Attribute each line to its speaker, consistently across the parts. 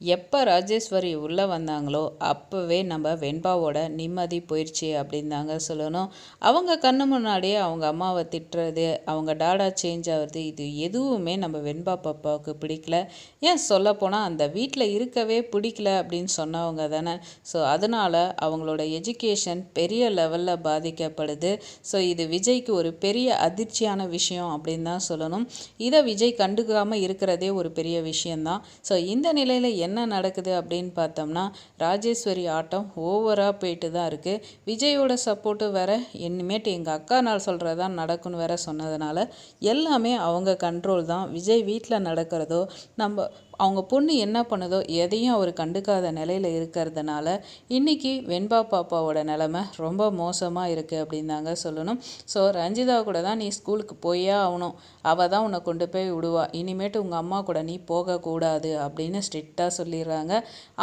Speaker 1: எப்போ ராஜேஸ்வரி உள்ளே வந்தாங்களோ அப்போவே நம்ம வெண்பாவோட நிம்மதி போயிடுச்சு அப்படின்னு தாங்க சொல்லணும். அவங்க கண்ணு முன்னாடியே அவங்க அம்மாவை திட்டுறது அவங்க டாடா சேஞ்ச் ஆகுறது இது எதுவுமே நம்ம வெண்பா பாப்பாவுக்கு பிடிக்கல. ஏன் சொல்லப்போனால் அந்த வீட்டில் இருக்கவே பிடிக்கல அப்படின்னு சொன்னவங்க தானே. ஸோ அதனால் அவங்களோட எஜுகேஷன் பெரிய லெவலில் பாதிக்கப்படுது. ஸோ இது விஜய்க்கு ஒரு பெரிய அதிர்ச்சியான விஷயம் அப்படின்னு தான் சொல்லணும். இதை விஜய் கண்டுக்காமல் இருக்கிறதே ஒரு பெரிய விஷயந்தான் ஸோ இந்த நிலையில் என்ன நடக்குது அப்படின்னு பார்த்தோம்னா ராஜேஸ்வரி ஆட்டம் ஓவராக போயிட்டு தான் இருக்குது விஜயோட சப்போர்ட்டு வேற இனிமேட்டு எங்கள் அக்கா நாள் சொல்கிறதான் நடக்கும்னு வேற சொன்னதுனால எல்லாமே அவங்க கண்ட்ரோல் தான். விஜய் வீட்டில் நடக்கிறதோ நம்ம அவங்க பொண்ணு என்ன பண்ணுதோ எதையும் அவர் கண்டுக்காத நிலையில் இருக்கிறதுனால இன்றைக்கி வெண்பா பாப்பாவோட நிலமை ரொம்ப மோசமாக இருக்குது அப்படின்னாங்க சொல்லணும். ஸோ ரஞ்சிதா கூட தான் நீ ஸ்கூலுக்கு போயே ஆகணும். அவள் தான் உன்னை கொண்டு போய் விடுவா. இனிமேட்டு உங்கள் அம்மா கூட நீ போகக்கூடாது அப்படின்னு ஸ்ட்ரிக்டாக சொல்லிடுறாங்க.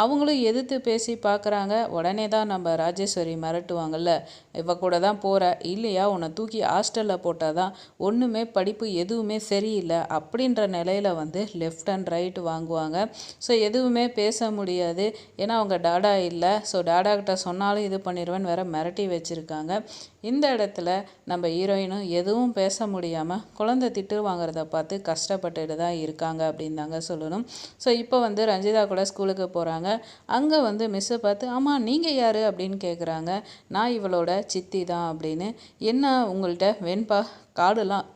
Speaker 1: அவங்களும் எதிர்த்து பேசி பார்க்குறாங்க உடனே தான் நம்ம ராஜேஸ்வரி மிரட்டுவாங்கல்ல. இவ கூட தான் போகிற இல்லையா உன்னை தூக்கி ஹாஸ்டலில் போட்டால் தான் ஒன்றுமே படிப்பு எதுவுமே சரியில்லை அப்படின்ற நிலையில் வந்து லெஃப்ட் அண்ட் ரைட் வாங்க வாங்குவாங்க. ஸோ எதுவுமே பேச முடியாது. ஏன்னா அவங்க டாடா இல்லை. ஸோ டாடா கிட்ட சொன்னாலும் இது பண்ணிடுவேன் வேற மிரட்டி வச்சுருக்காங்க. இந்த இடத்துல நம்ம ஹீரோயினும் எதுவும் பேச முடியாமல் குழந்தை திட்டு வாங்குறத பார்த்து கஷ்டப்பட்டுட்டு தான் இருக்காங்க அப்படின்னு தாங்க சொல்லணும். ஸோ இப்போ வந்து ரஞ்சிதா கூட ஸ்கூலுக்கு போகிறாங்க அங்கே வந்து மிஸ்ஸை பார்த்து ஆமாம் நீங்கள் யார்? அப்படின்னு கேட்குறாங்க நான் இவளோட சித்தி தான் அப்படின்னு. என்ன உங்கள்கிட்ட வெண்பா? காடுலாம்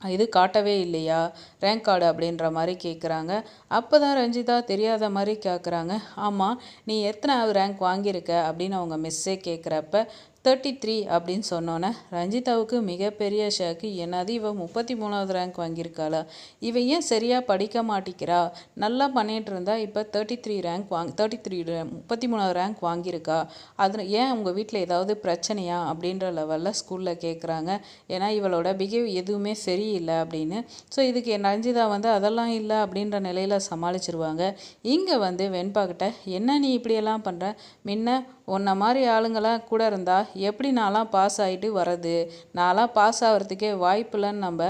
Speaker 1: இது காட்டவே இல்லையா? ரேங்க் கார்டு அப்படின்ற மாதிரி கேட்குறாங்க அப்போ தான் ரஞ்சிதா தெரியாத மாதிரி கேட்குறாங்க ஆமாம் நீ எத்தனை ரேங்க் வாங்கியிருக்க அப்படின்னு அவங்க மிஸ்ஸே கேட்குறப்ப தேர்ட்டி த்ரீ அப்படின்னு சொன்னோன்னே ரஞ்சிதாவுக்கு மிகப்பெரிய ஷாக்கு என்னது இவள் முப்பத்தி மூணாவது ரேங்க் வாங்கியிருக்காளா? இவன் ஏன் சரியாக படிக்க மாட்டேங்கிறா நல்லா பண்ணிகிட்டு இருந்தா இப்போ தேர்ட்டி த்ரீ ரேங்க் வாங் தேர்ட்டி த்ரீ முப்பத்தி மூணாவது ரேங்க் வாங்கியிருக்கா? அது ஏன் உங்கள் வீட்டில் ஏதாவது பிரச்சனையா? அப்படின்ற லெவலில் ஸ்கூலில் கேட்குறாங்க ஏன்னா இவளோட பிஹேவ் எதுவுமே சரியில்லை அப்படின்னு. ஸோ இதுக்கு என் ரஞ்சிதா வந்து அதெல்லாம் இல்லை அப்படின்ற நிலையில் சமாளிச்சிருவாங்க. இங்கே வந்து வெண்பா கிட்ட என்ன நீ இப்படியெல்லாம் பண்ணுற முன்ன உன்ன மாதிரி ஆளுங்களாம் கூட இருந்தால் எப்படி நான்லாம் பாஸ் ஆகிட்டு வர்றது? நான்லாம் பாஸ் ஆகிறதுக்கே வாய்ப்பில்லைன்னு நம்ம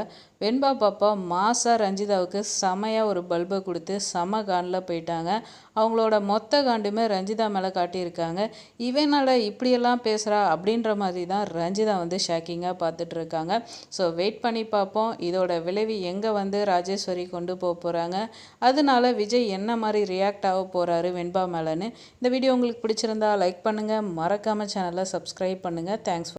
Speaker 1: வெண்பா பாப்பா மாசா ரஞ்சிதாவுக்கு செமையாக ஒரு பல்பை கொடுத்து செம காண்டில் போயிட்டாங்க. அவங்களோட மொத்த காண்டுமே ரஞ்சிதா மேலே காட்டியிருக்காங்க. இவனால் இப்படியெல்லாம் பேசுகிறா அப்படின்ற மாதிரி தான் ரஞ்சிதா வந்து ஷாக்கிங்காக பார்த்துட்டு இருக்காங்க ஸோ வெயிட் பண்ணி பார்ப்போம். இதோட விளைவு எங்கே வந்து ராஜேஸ்வரி கொண்டு போக போகிறாங்க? அதனால விஜய் என்ன மாதிரி ரியாக்ட் ஆக போகிறாரு வெண்பா மேலேன்னு. இந்த வீடியோ உங்களுக்கு பிடிச்சிருந்தா லைக் பண்ணுங்கள் மறக்காமல் சேனலை சப்ஸ்கிரைப் பண்ணுங்கள் தேங்க்ஸ்